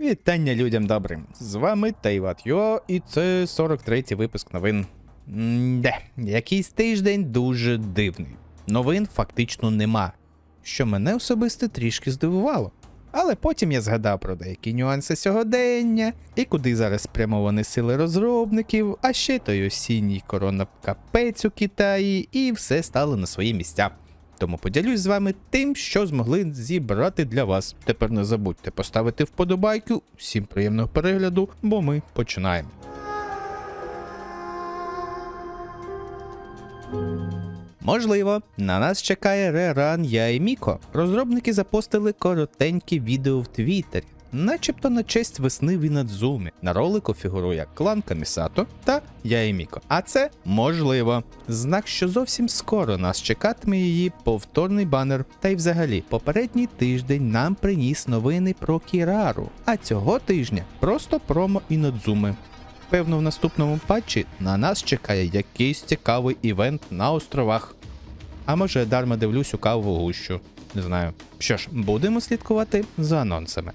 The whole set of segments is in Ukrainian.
Вітання людям добрим. З вами Тайват Йо, і це 43-й випуск новин. Де, якийсь тиждень дуже дивний. Новин фактично нема, що мене особисто трішки здивувало. Але потім я згадав про деякі нюанси сьогодення і куди зараз спрямовані сили розробників, а ще той осінній коронакапець у Китаї, і все стало на свої місця. Тому поділюсь з вами тим, що змогли зібрати для вас. Тепер не забудьте поставити вподобайку. Всім приємного перегляду, бо ми починаємо. Можливо, на нас чекає реран Я і Міко. Розробники запостили коротенькі відео в Твіттері, начебто на честь весни в Інадзумі. На ролику фігурує клан Камісато та Я і Міко. А це можливо. Знак, що зовсім скоро нас чекатиме її повторний банер. Та й взагалі, попередній тиждень нам приніс новини про Кірару, а цього тижня просто промо Інадзуми. Певно, в наступному патчі на нас чекає якийсь цікавий івент на островах. А може, дарма дивлюсь у каву гущу. Не знаю. Що ж, будемо слідкувати за анонсами.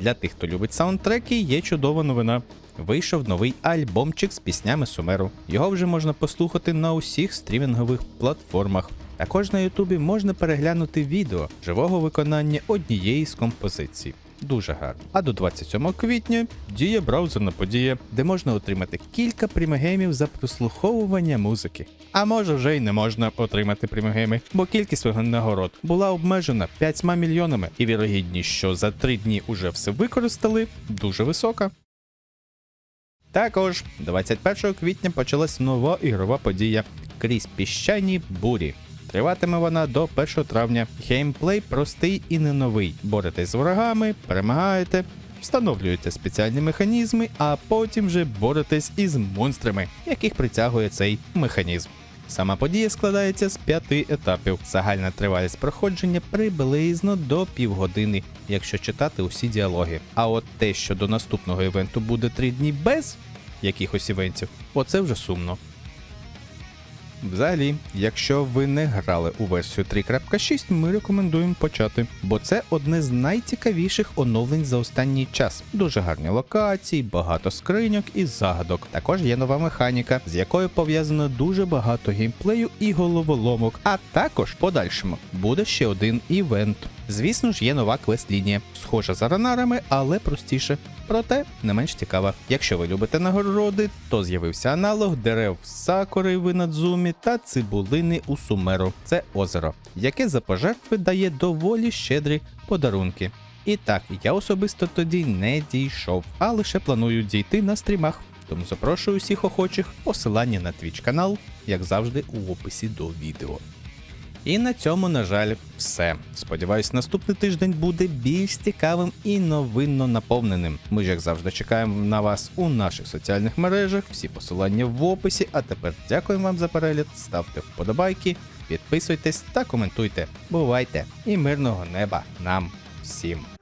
Для тих, хто любить саундтреки, є чудова новина. Вийшов новий альбомчик з піснями Сумеру. Його вже можна послухати на усіх стрімінгових платформах. Також на Ютубі можна переглянути відео живого виконання однієї з композицій. Дуже гарно. А до 27 квітня діє браузерна подія, де можна отримати кілька примігемів за прослуховування музики. А може вже й не можна отримати примігеми, бо кількість нагород була обмежена 5 мільйонами, і вірогідність, що за 3 дні уже все використали, дуже висока. Також 21 квітня почалась нова ігрова подія крізь піщані бурі. Триватиме вона до 1 травня. Геймплей простий і не новий. Боретесь з ворогами, перемагаєте, встановлюєте спеціальні механізми, а потім вже боретесь із монстрами, яких притягує цей механізм. Сама подія складається з п'яти етапів. Загальна тривалість проходження приблизно до півгодини, якщо читати усі діалоги. А от те, що до наступного івенту буде три дні без якихось івентів, оце вже сумно. Взагалі, якщо ви не грали у версію 3.6, ми рекомендуємо почати, бо це одне з найцікавіших оновлень за останній час. Дуже гарні локації, багато скриньок і загадок. Також є нова механіка, з якою пов'язано дуже багато геймплею і головоломок. А також в подальшому буде ще один івент. Звісно ж, є нова квест-лінія, схожа за ранарами, але простіше. Проте не менш цікава. Якщо ви любите нагороди, то з'явився аналог дерев сакури в Інадзумі та цибулини у Сумеру. Це озеро, яке за пожертви дає доволі щедрі подарунки. І так, я особисто тоді не дійшов, а лише планую дійти на стрімах. Тому запрошую усіх охочих посилання на твіч канал, як завжди, у описі до відео. І на цьому, на жаль, все. Сподіваюсь, наступний тиждень буде більш цікавим і новинно наповненим. Ми ж як завжди чекаємо на вас у наших соціальних мережах. Всі посилання в описі. А тепер дякуємо вам за перегляд. Ставте вподобайки, підписуйтесь та коментуйте. Бувайте і мирного неба нам всім!